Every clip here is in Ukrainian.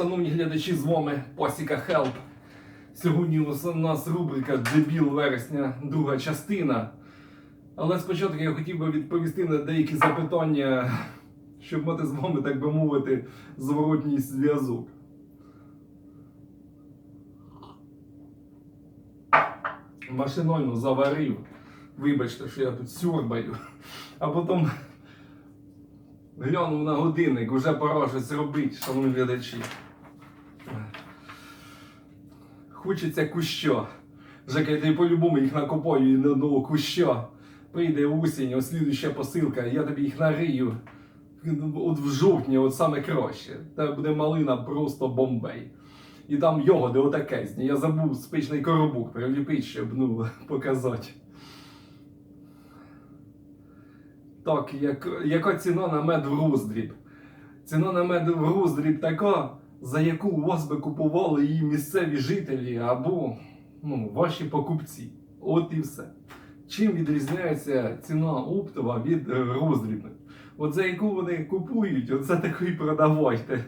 Шановні глядачі, з вами Посіка Хелп. Сьогодні у нас рубрика Дебіл вересня, друга частина. Але спочатку я хотів би відповісти на деякі запитання, щоб мати з вами, так би мовити, зворотній зв'язок. Машинально заварив. Вибачте, що я тут сюрбаю. А потім глянув на годинник, вже пора щось робити, шановні глядачі. Хочеться куща. Жека, по-любому їх накопаю і на одного куща. Прийде осінь, ось слідуща посилка, я тобі їх нарию. От в жовтні, от саме краще. Та буде малина просто бомбей. І там йогоди отакезні. Я забув спичний коробок приліпити, щоб ну, показати. Так, як, яка ціна на мед в роздріб? Ціна на мед в роздріб така, за яку у вас би купували її місцеві жителі або ну, ваші покупці. От і все. Чим відрізняється ціна оптова від е, роздрібної? От за яку вони купують, оце таку і продавайте.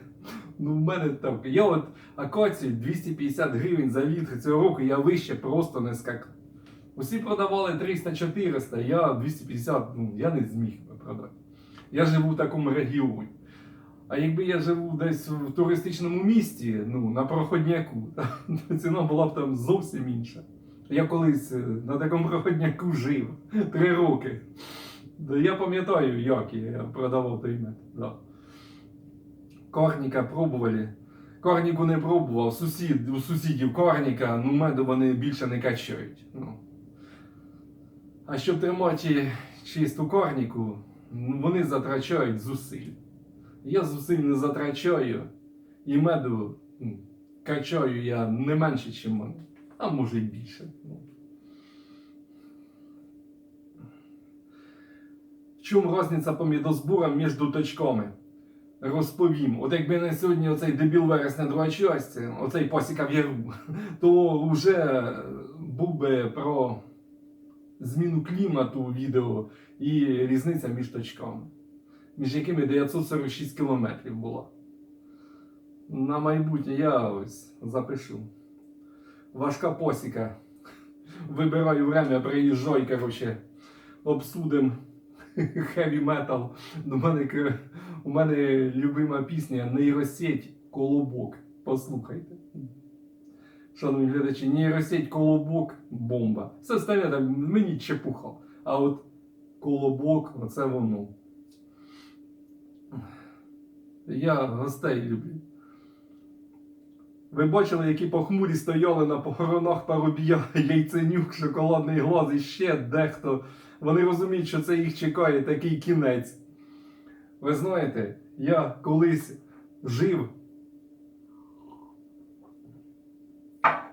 Ну, в мене так. Я от акацію 250 гривень за літр цього року, я вище просто не скакав. Усі продавали 300-400, я 250, ну, я не зміг продати. Я живу в такому регіоні. А якби я живу десь в туристичному місті, ну, на проходняку, то ціна була б там зовсім інша. Я колись е, на такому проходняку жив три роки. Я пам'ятаю, як я продавав той мед. Да. Корніка пробували. Корніку не пробував, сусід, у сусідів корніка, ну меду вони більше не качають. Ну. А щоб тримати чисту корніку, ну, вони затрачають зусиль. Я зусиль не затрачаю, і меду качаю я не менше, вони, а може й більше. В чому різниця по медозборам між точками? Розповім. От якби не сьогодні оцей дебіл вересня друга часть, оцей посіка в яру, то вже був би про зміну клімату відео і різниця між точками, між якими 946 кілометрів була. На майбутнє я ось запишу. Важка посіка. Вибираю время, приїжджай, короче, обсудим хеві метал. У мене, у мене любима пісня Нейросеть Колобок. Послухайте. Шановні глядачі, нейросеть Колобок бомба. Все остальне там мені чепуха. А от Колобок, оце воно. Я гостей люблю. Ви бачили, які похмурі стояли на похоронах парубія Яйценюк, шоколадний глаз і ще дехто. Вони розуміють, що це їх чекає такий кінець. Ви знаєте, я колись жив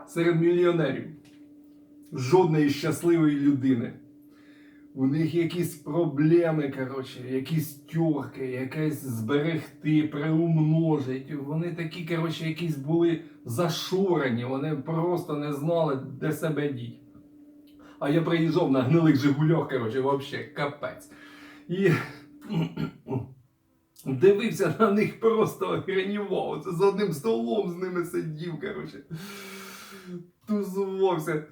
серед мільйонерів. Жодної щасливої людини. У них якісь проблеми, коротше, якісь тюрки, якесь зберегти, приумножить. Вони такі, коротше, якісь були зашурені, вони просто не знали, де себе діть. А я приїжджав на гнилих Жигулях, коротше, вообще капець. І дивився на них просто охренівав. Це за одним столом з ними сидів, коротше. Тузувався.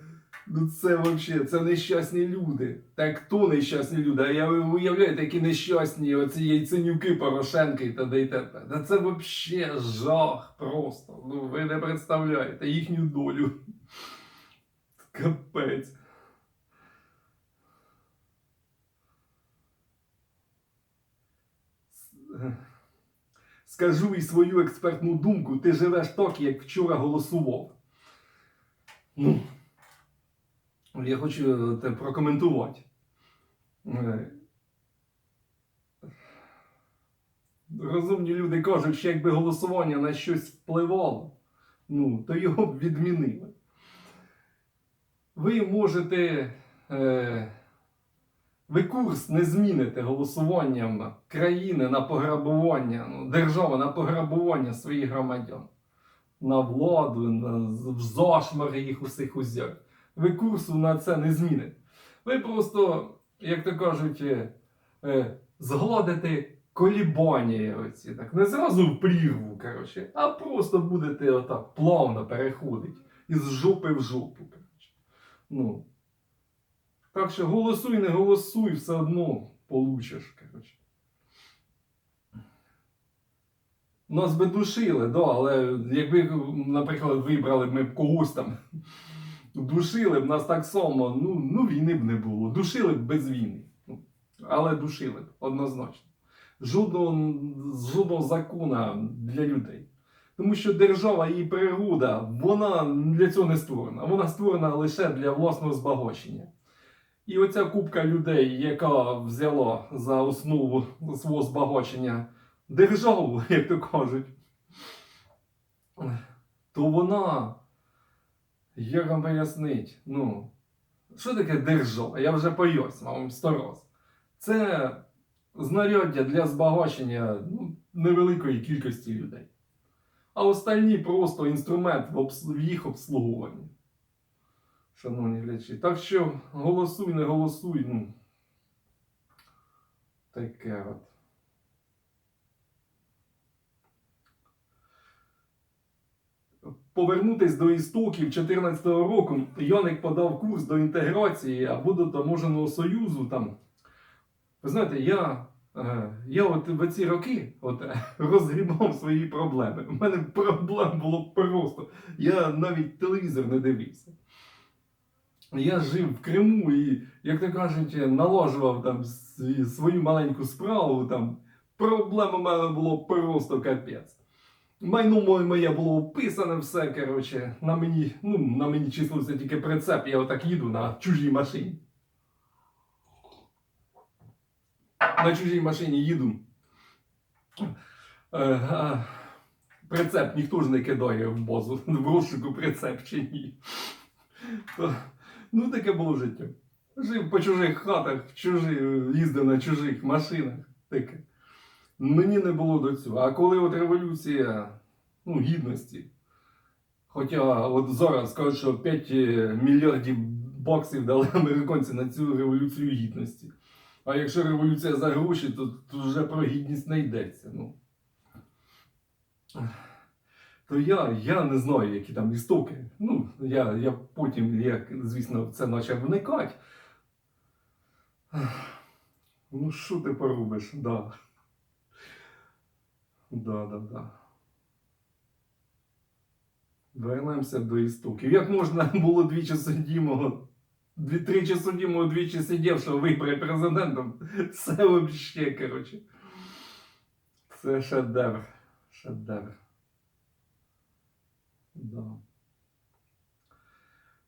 Ну це вообще, це нещасні люди. Так хто нещасні люди? А я ви уявляєте, які нещасні оці яйценюки д і т.п. Та це вообще жах просто. Ну ви не представляєте їхню долю. Капець. Скажу і свою експертну думку, ти живеш так, як вчора голосував. Ну, я хочу те прокоментувати. Е, Розумні люди кажуть, що якби голосування на щось впливало, ну, то його б відмінили. Ви можете. Е, ви курс не зміните голосуванням країни на пограбування, ну, держави на пограбування своїх громадян. На владу, на, в зашмари їх усіх узяти. Ви курсу на це не зміните. Ви просто, як то кажуть, е, е, згладите колібанії оці, так, не зразу в прірву, коротше, а просто будете отак плавно переходити із жопи в жопу. Коротше. Ну. Так що голосуй, не голосуй, все одно получиш, коротше. Нас би душили, да, але якби, наприклад, вибрали ми б когось там, душили б нас так само, ну, ну війни б не було. Душили б без війни. Ну, Але душили б, однозначно. Жодного, жодного закону для людей. Тому що держава, її природа, вона для цього не створена. Вона створена лише для власного збагачення. І оця купка людей, яка взяла за основу свого збагачення державу, як то кажуть, то вона, як вам пояснить, ну, що таке держава? Я вже пояснив вам сто раз. Це знаряддя для збагачення ну, невеликої кількості людей. А остальні просто інструмент в, обс... в їх обслуговуванні. Шановні глядачі. Так що голосуй, не голосуй, ну. Таке от. Повернутись до істоків 2014 року, Йоник подав курс до інтеграції або до таможеного союзу. Там. Ви знаєте, я, е, я от в ці роки от, розгрібав свої проблеми. У мене проблем було просто. Я навіть телевізор не дивився. Я жив в Криму і, як то кажуть, наложував там свою маленьку справу. Там. Проблем у мене було просто капець. Майно моє- моє було описане все, коротше. На мені, ну, на мені числився тільки прицеп, я отак їду на чужій машині. На чужій машині їду. Е, прицеп ніхто ж не кидає в бозу, в розшуку прицеп чи ні. То, ну, таке було життя. Жив по чужих хатах, чужі, їздив на чужих машинах. Таке. Мені не було до цього. А коли от революція ну, гідності, хоча от зараз кажуть, що 5 мільярдів баксів дали американці на цю революцію гідності. А якщо революція за гроші, то, то вже про гідність не йдеться. Ну. То я, я не знаю, які там істоки. Ну, я, я потім, як, звісно, це почав вникати. Ну, що ти поробиш? Да. Да, да, да. Вернемося до істоків. Як можна було двічі судімого, дві, тричі судімого, двічі сидівшого вибори президентом? Це взагалі, коротше. Це шедевр. Шедевр. Да.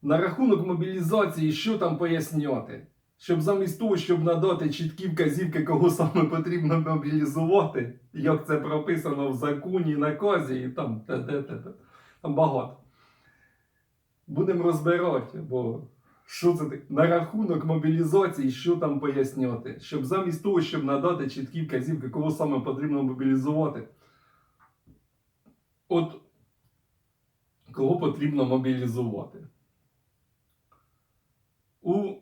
На рахунок мобілізації, що там поясняти? Щоб замість того, щоб надати чіткі вказівки, кого саме потрібно мобілізувати, як це прописано в законі, наказі, і там те-те-те. Там багато. Будемо розбирати, бо що це? На рахунок мобілізації, що там поясняти? Щоб замість того, щоб надати чіткі вказівки, кого саме потрібно мобілізувати. От кого потрібно мобілізувати?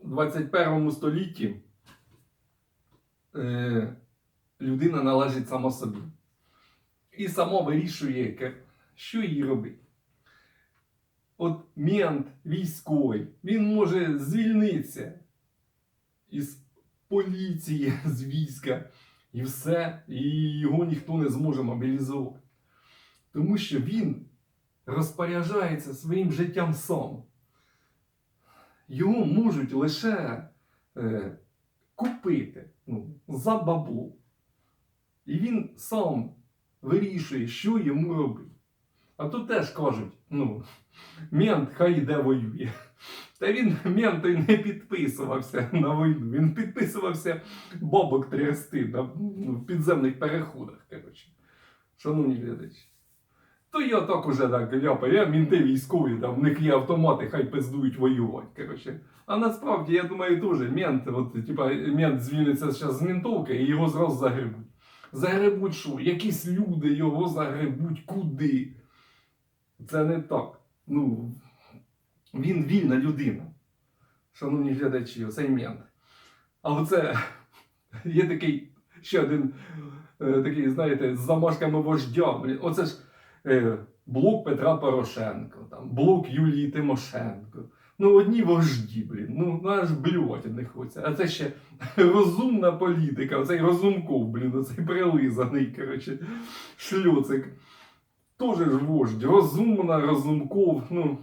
У 21 столітті е, людина належить сама собі. І сама вирішує, що їй робити. От мент військовий, він може звільнитися із поліції, з війська, і все, і його ніхто не зможе мобілізувати. Тому що він розпоряджається своїм життям сам його можуть лише е, купити ну, за бабло. І він сам вирішує, що йому робити. А тут теж кажуть, ну, мент хай йде воює. Та він мент не підписувався на війну. Він підписувався бабок трясти на ну, підземних переходах. Коротше. Шановні глядачі. То я так уже так ляпаю, я мінти військові, там в них є автомати, хай пиздують воювати. Коротше. А насправді, я думаю, теж мент, от, типа, мент звільниться зараз з ментовки і його зразу загребуть. Загребуть що? Якісь люди його загребуть куди? Це не так. Ну, він вільна людина. Шановні глядачі, оцей мент. А оце є такий ще один е, такий, знаєте, з замашками вождя. Оце ж блок Петра Порошенка, там, блок Юлії Тимошенко. Ну, одні вожді, блін. Ну, ну аж блювати не хочеться. А це ще розумна політика, оцей розумков, блін, оцей прилизаний, коротше, шльоцик. Тоже ж вождь, розумна, розумков. Ну,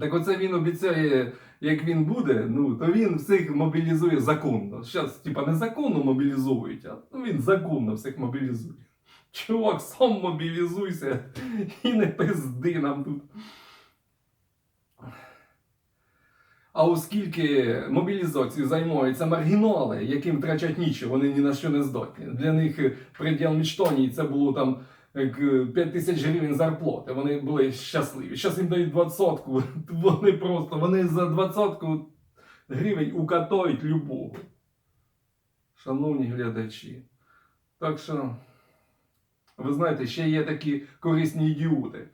так оце він обіцяє, як він буде, ну, то він всіх мобілізує законно. Зараз, типа, незаконно мобілізовують, а ну, він законно всіх мобілізує. Чувак, сам мобілізуйся і не пизди нам тут. А оскільки мобілізацією займаються маргінали, яким втрачать нічого, вони ні на що не здатні. Для них е, приділ мечтаний це було там е, 5 тисяч гривень зарплати. Вони були щасливі. Зараз їм дають двадцятку. Вони просто вони за двадцятку гривень укатають любого. Шановні глядачі. Так що, ви знаєте, ще є такі корисні ідіоти,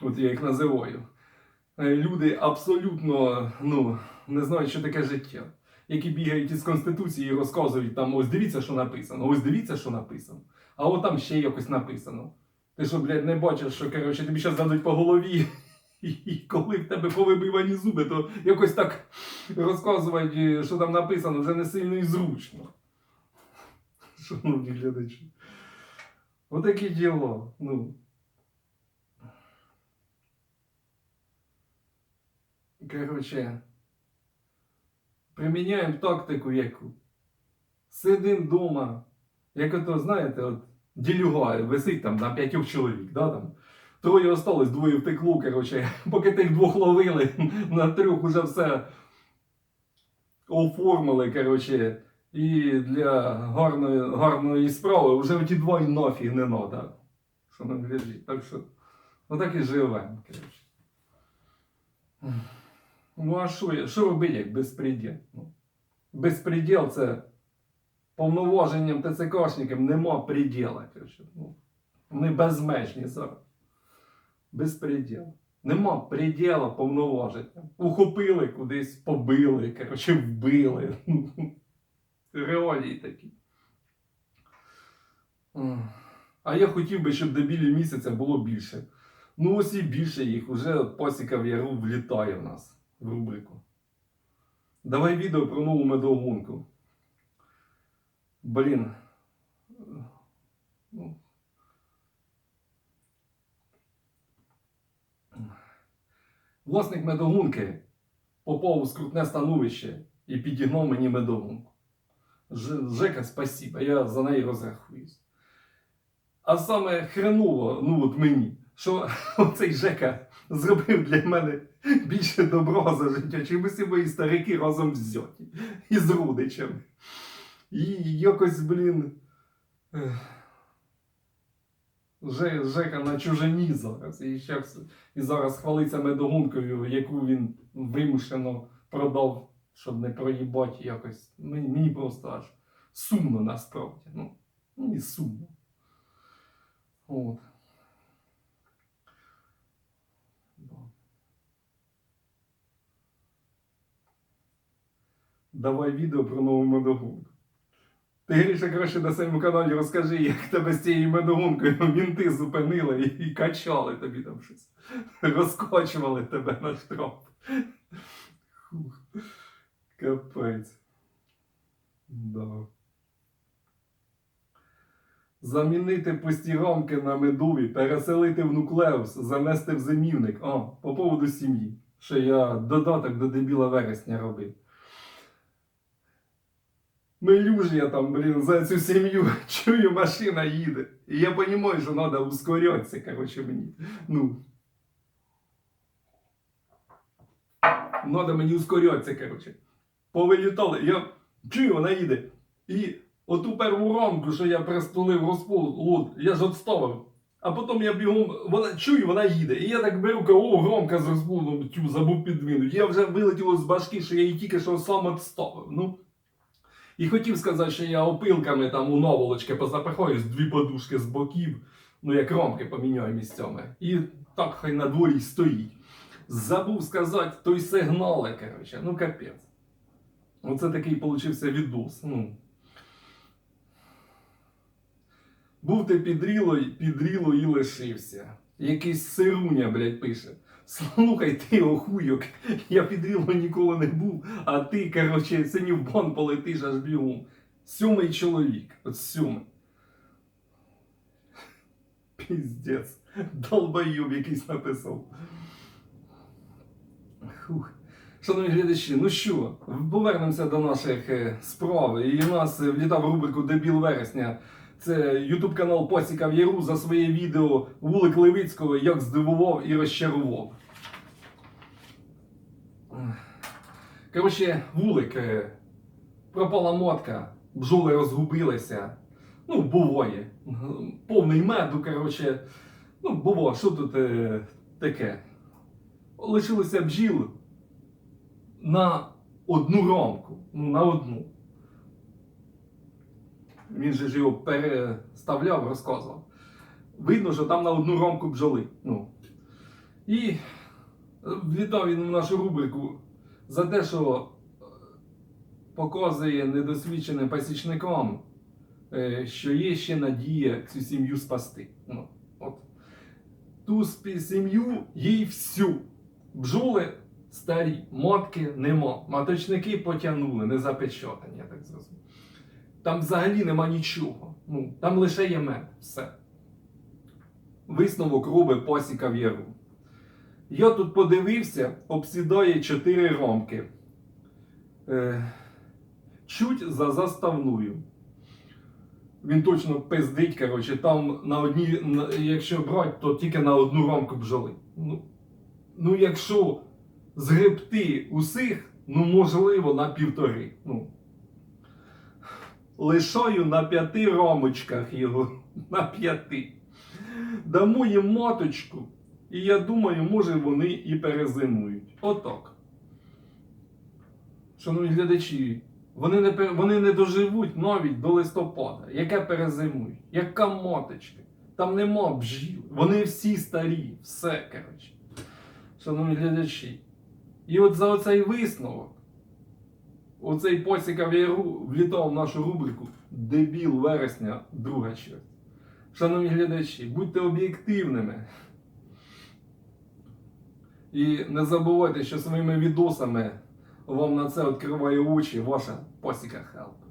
от я їх називаю. Е, Люди абсолютно ну, не знають, що таке життя. Які бігають із Конституції і розказують там, ось дивіться, що написано, ось дивіться, що написано. А от там ще якось написано. Ти що, блядь, не бачиш, що коротше, тобі зараз дадуть по голові, і, коли в тебе повибивані зуби, то якось так розказувати, що там написано, вже не сильно і зручно. Шановні глядачі. Отакі діло. Ну. Коротше, приміняємо тактику яку. Сидим вдома, як ото, знаєте, от ділюга висить там на п'ятьох чоловік, да, там. Троє осталось, двоє втекло, коротше, поки тих двох ловили, на трьох уже все оформили, коротше, і для гарної, гарної справи вже ті два і нафіг не надо. Що нам глядіть. Так що, отак і живемо. Ну а що, що робити, як безпреділ? Ну, безпреділ це повноваженням ТЦКшникам нема приділа. Ну, вони безмежні зараз. Безпреділ. Нема приділа повноваження. Ухопили кудись, побили, коротше, вбили. Реалії такі. А я хотів би, щоб дебілів місяця було більше. Ну ось і більше їх. Уже пасіка в яру влітає в нас в рубрику. Давай відео про нову медогонку. Блін. Ну. Власник медогонки попав у скрутне становище і підігнав мені медогонку. Жека, спасіба, я за неї розрахуюсь. А саме хреново, ну от мені, що цей Жека зробив для мене більше доброго за життя, чим усі мої старики разом взяті із родичами. І якось, блін. Жека на чужині зараз. І, щас, і зараз хвалиться медогонкою, яку він вимушено продав, щоб не проїбати якось. Мені, мені просто аж сумно насправді. Ну, мені сумно. От. Давай відео про нову медогонку. Ти Гріша, краще на своєму каналі розкажи, як тебе з цією медогонкою мінти зупинили і, і качали тобі там щось. Розкочували тебе на штраф. Фух. Капець. Да. Замінити пусті на медові, переселити в нуклеус, занести в зимівник. О, по поводу сім'ї. Що я додаток до дебіла вересня робив. Милю ж я там, блін, за цю сім'ю чую, машина їде. І я розумію, що треба ускорятися, коротше, мені. Ну. Надо мені ускорятися, коротше. Повилітали. Я чую, вона їде. І оту перву рамку, що я пристулив розпол, я ж відставив. А потім я бігом, вона чую, вона їде. І я так беру, о, громка з розполом, тю, забув підвинути. Я вже вилетіло з башки, що я її тільки що сам відставив. Ну. І хотів сказати, що я опилками там у наволочки позапихаю дві подушки з боків, ну як рамки поміняю місцями. І так хай на дворі стоїть. Забув сказати той сигнали, коротше, ну капець. Оце такий получився відос. Ну. Був ти підріло, підріло і лишився. Якийсь сируня, блядь, пише. Слухай, ти охуйок, я підріло ніколи не був, а ти, короче, сині в полетиш аж бігом. Сьомий чоловік, от сьомий. Піздець. Долбоюб якийсь написав. Фух. Шановні глядачі, ну що, повернемося до наших е, справ. І у нас влітав рубрику Дебіл вересня. Це ютуб канал Посіка в Яру за своє відео Вулик Левицького як здивував і розчарував. Коротше, вулик, е, пропала мотка, бджоли розгубилися. Ну, буває. Повний меду, коротше. Ну, було, що тут е, таке? Лишилося бджіл на одну рамку. Ну, на одну. Він же ж його переставляв, розказував. Видно, що там на одну рамку бджоли. Ну. І влітав він в нашу рубрику за те, що е, показує недосвідченим пасічникам, е, що є ще надія цю сім'ю спасти. Ну, от. Ту сім'ю їй всю. Бджоли старі, матки нема. Маточники потягнули, не запечатані, я так зрозумів. Там взагалі нема нічого. Ну, там лише є мед. Все. Висновок робить посіка в яру. Я тут подивився, обсідає 4 ромки. Е, чуть за заставною. Він точно пиздить, коротше, там на одній, якщо брати, то тільки на одну рамку бджоли. Ну, ну якщо згребти усіх, ну можливо на півтори. Ну, лишаю на п'яти рамочках його. На п'яти. Дамо їм маточку, і я думаю, може вони і перезимують. Отак. Шановні глядачі, вони не, вони не доживуть навіть до листопада. Яке перезимують? Яка моточка? Там нема бджіл. Вони всі старі. Все, коротше. Шановні глядачі. І от за оцей висновок, оцей поцікав яру влітав в нашу рубрику Дебіл вересня, друга чверть. Шановні глядачі, будьте об'єктивними. І не забувайте, що своїми відосами вам на це відкриває очі ваша посіка Хелп.